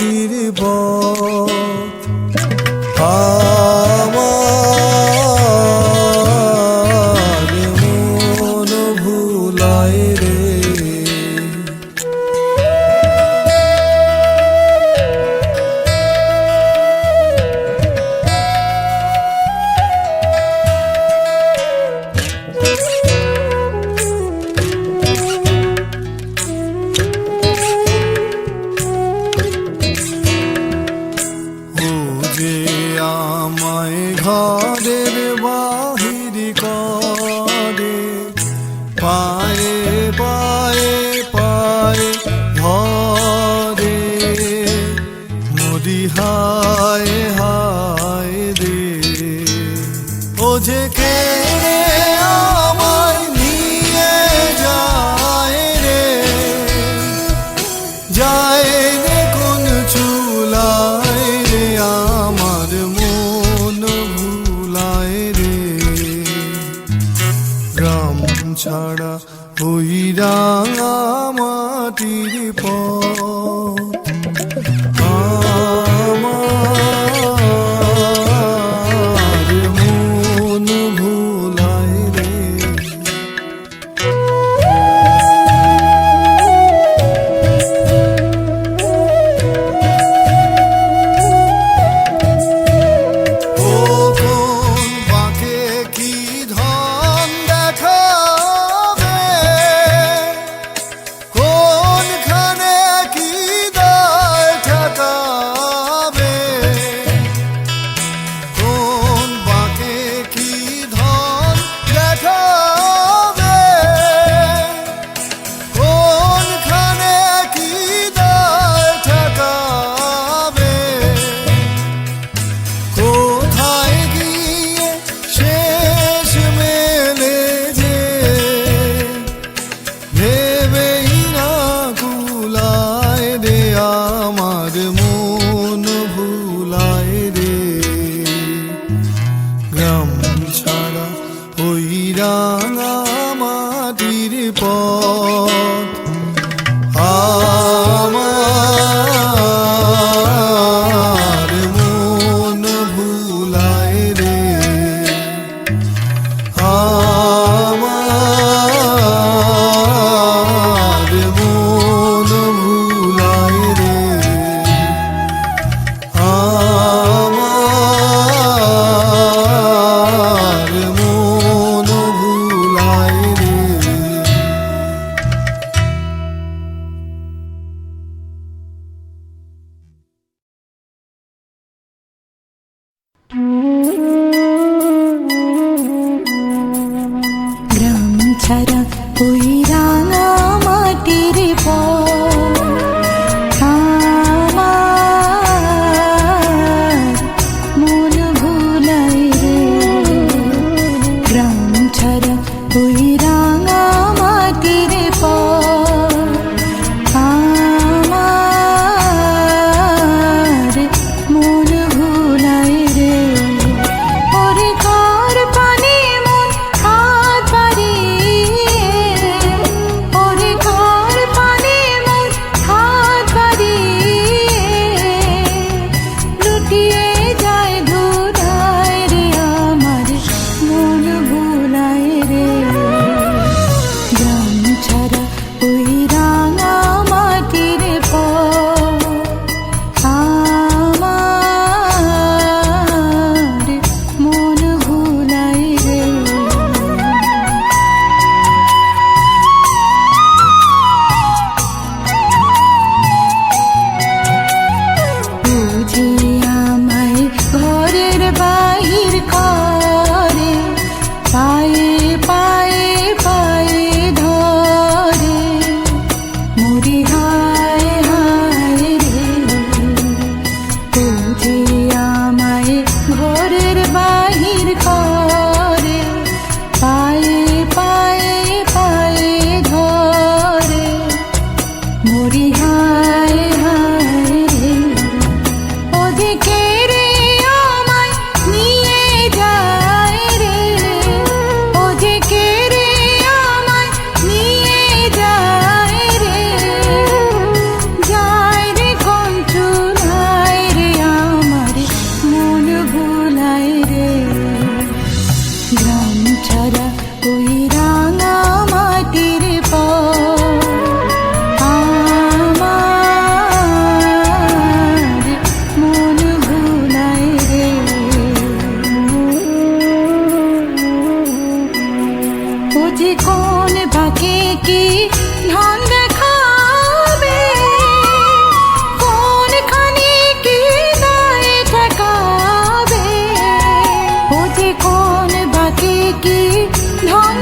মাটির আমায় ঘরের বাহির করে। পায়ে পায়ে পায়ে ধরে। নদী হায় হায় রে। ও যে কে ছাড়া ওই রাঙা মাটির পথ। নদীর পর কি ধন দেখাবে? কোনখানে কি দায় ঠেকাবে? ও যে কোন বাকি কি ধন